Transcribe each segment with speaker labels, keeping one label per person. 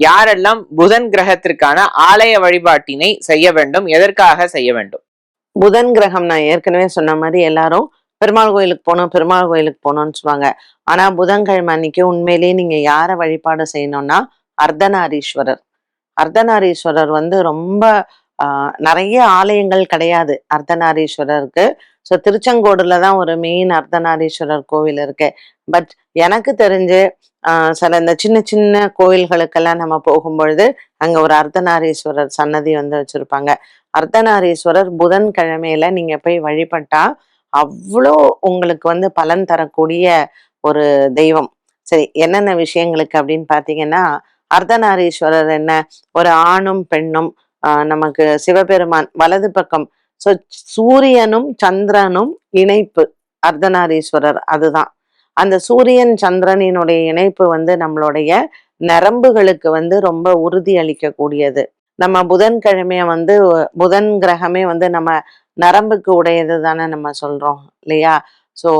Speaker 1: யாரெல்லாம் புதன் கிரகத்திற்கான ஆலய வழிபாட்டினை செய்ய வேண்டும் எதற்காக செய்ய வேண்டும்?
Speaker 2: புதன் கிரகம் நான் ஏற்கனவே சொன்ன மாதிரி எல்லாரும் பெருமாள் கோயிலுக்கு போனோம் பெருமாள் கோயிலுக்கு போனோம்னு சொல்லுவாங்க. ஆனா புதன்கிழமை அன்னைக்கு உண்மையிலேயே நீங்க யாரை வழிபாடு செய்யணும்னா அர்த்தநாரீஸ்வரர். அர்த்தநாரீஸ்வரர் வந்து ரொம்ப நிறைய ஆலயங்கள் கிடையாது அர்த்தநாரீஸ்வரருக்கு. ஸோ திருச்செங்கோடுல தான் ஒரு மெயின் அர்த்தநாரீஸ்வரர் கோவில் இருக்கு. பட் எனக்கு தெரிஞ்சு சில இந்த சின்ன சின்ன கோயில்களுக்கெல்லாம் நம்ம போகும்பொழுது அங்கே ஒரு அர்த்தநாரீஸ்வரர் சன்னதி வந்து வச்சுருப்பாங்க. அர்த்தநாரீஸ்வரர் புதன் கிழமையில போய் வழிபட்டா அவ்வளோ உங்களுக்கு வந்து பலன் தரக்கூடிய ஒரு தெய்வம். சரி என்னென்ன விஷயங்களுக்கு அப்படின்னு பார்த்தீங்கன்னா அர்த்தநாரீஸ்வரர் என்ன? ஒரு ஆணும் பெண்ணும் நமக்கு சிவபெருமான் வலது பக்கம். ஸோ சூரியனும் சந்திரனும் இணைப்பு. அர்த்தநாரீஸ்வரர் அதுதான். அந்த சூரியன் சந்திரனினுடைய இணைப்பு வந்து நம்மளுடைய நரம்புகளுக்கு வந்து ரொம்ப உறுதி அளிக்கக்கூடியது. நம்ம புதன்கிழமைய வந்து புதன் கிரகமே வந்து நம்ம நரம்புக்கு உடையது தானே நம்ம சொல்றோம் இல்லையா? ஸோ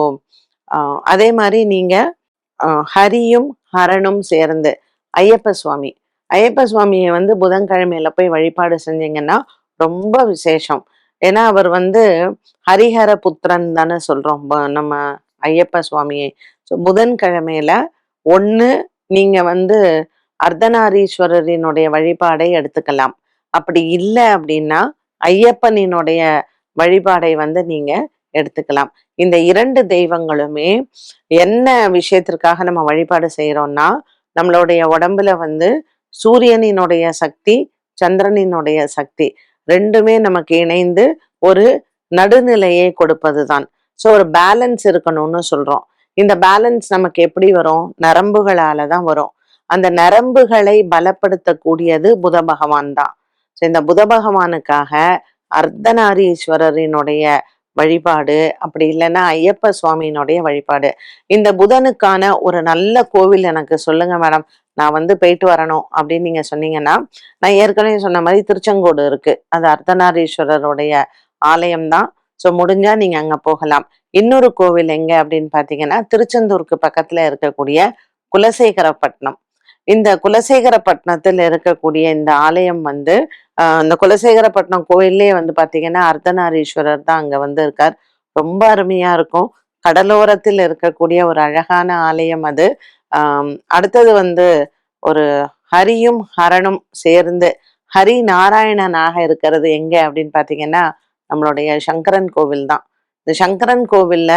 Speaker 2: அதே மாதிரி நீங்க ஹரியும் ஹரனும் சேர்ந்து ஐயப்ப சுவாமி. ஐயப்ப சுவாமியை வந்து புதன்கிழமையில போய் வழிபாடு செஞ்சீங்கன்னா ரொம்ப விசேஷம். ஏன்னா அவர் வந்து ஹரிஹர புத்திரன் தானே சொல்றோம். நம்ம ஐயப்ப சுவாமியை. ஸோ புதன்கிழமையில ஒன்று நீங்க வந்து அர்த்தநாரீஸ்வரரினுடைய வழிபாடை எடுத்துக்கலாம். அப்படி இல்லை அப்படின்னா ஐயப்பனினுடைய வழிபாடை வந்து நீங்க எடுத்துக்கலாம். இந்த இரண்டு தெய்வங்களுமே என்ன விஷயத்திற்காக நம்ம வழிபாடு செய்யறோம்னா நம்மளுடைய உடம்புல வந்து சூரியனினுடைய சக்தி சந்திரனினுடைய சக்தி ரெண்டுமே நமக்கு இணைந்து ஒரு நடுநிலையை கொடுப்பதுதான். ஸோ ஒரு பேலன்ஸ் இருக்கணும்னு சொல்றோம். இந்த பேலன்ஸ் நமக்கு எப்படி வரும்? நரம்புகளால தான் வரும். அந்த நரம்புகளை பலப்படுத்தக்கூடியது புத பகவான் தான். ஸோ இந்த புத பகவானுக்காக அர்த்தநாரீஸ்வரரினுடைய வழிபாடு அப்படி இல்லைன்னா ஐயப்ப சுவாமியினுடைய வழிபாடு. இந்த புதனுக்கான ஒரு நல்ல கோவில் எனக்கு சொல்லுங்க மேடம் நான் வந்து போயிட்டு வரணும் அப்படின்னு நீங்க சொன்னீங்கன்னா நான் ஏற்கனவே சொன்ன மாதிரி திருச்செங்கோடு இருக்கு. அது அர்த்தநாரீஸ்வரருடைய ஆலயம் தான் ஸோ முடிஞ்சா நீங்க அங்க போகலாம். இன்னொரு கோவில் எங்க அப்படின்னு பாத்தீங்கன்னா திருச்செந்தூருக்கு பக்கத்துல இருக்கக்கூடிய குலசேகரப்பட்டினம். இந்த குலசேகரப்பட்டினத்தில் இருக்கக்கூடிய இந்த ஆலயம் வந்து ஆஹ் இந்த குலசேகரப்பட்டினம் கோயிலே வந்து பாத்தீங்கன்னா அர்த்தநாரீஸ்வரர் தான் அங்க வந்து இருக்கார். ரொம்ப அருமையா இருக்கும். கடலோரத்தில் இருக்கக்கூடிய ஒரு அழகான ஆலயம் அது. அடுத்தது வந்து ஒரு ஹரியும் ஹரனும் சேர்ந்து ஹரி நாராயணனாக இருக்கிறது எங்க அப்படின்னு பாத்தீங்கன்னா நம்மளுடைய சங்கரன் கோவில் தான் இந்த சங்கரன் கோவில்ல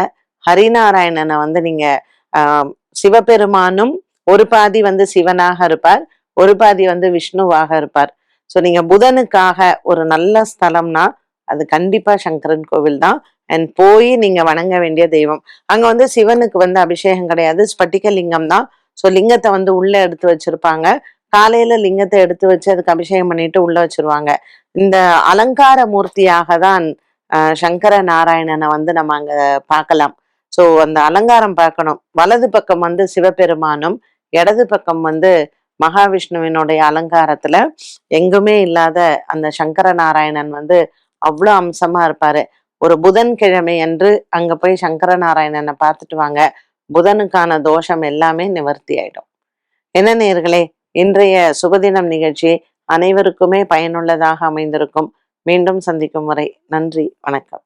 Speaker 2: ஹரிநாராயணனை வந்து நீங்க ஆஹ் சிவபெருமானும் ஒரு பாதி வந்து சிவனாக இருப்பார் ஒரு பாதி வந்து விஷ்ணுவாக இருப்பார். ஸோ நீங்க புதனுக்காக ஒரு நல்ல ஸ்தலம்னா அது கண்டிப்பா சங்கரன் கோவில் தான் அண்ட் போய் நீங்க வணங்க வேண்டிய தெய்வம். அங்க வந்து சிவனுக்கு வந்து அபிஷேகம் கிடையாது. ஸ்பட்டிக லிங்கம் தான். ஸோ லிங்கத்தை வந்து உள்ள எடுத்து வச்சிருப்பாங்க. காலையில லிங்கத்தை எடுத்து வச்சு அதுக்கு அபிஷேகம் பண்ணிட்டு உள்ள வச்சிருவாங்க. இந்த அலங்கார மூர்த்தியாக தான் சங்கர நாராயணனை வந்து நம்ம அங்க பார்க்கலாம். ஸோ அந்த அலங்காரம் பார்க்கணும். வலது பக்கம் வந்து சிவபெருமானும் இடது பக்கம் வந்து மகாவிஷ்ணுவினுடைய அலங்காரத்துல எங்குமே இல்லாத அந்த சங்கர நாராயணன் வந்து அவ்வளோ அம்சமா இருப்பாரு. ஒரு புதன்கிழமை அன்று அங்க போய் சங்கர நாராயணனை பார்த்துட்டு வாங்க. புதனுக்கான தோஷம் எல்லாமே நிவர்த்தி ஆயிடும். என்ன நேர்களே இன்றைய சுபதினம் நிகழ்ச்சி அனைவருக்குமே பயனுள்ளதாக அமைந்திருக்கும். மீண்டும் சந்திக்கும் வரை நன்றி வணக்கம்.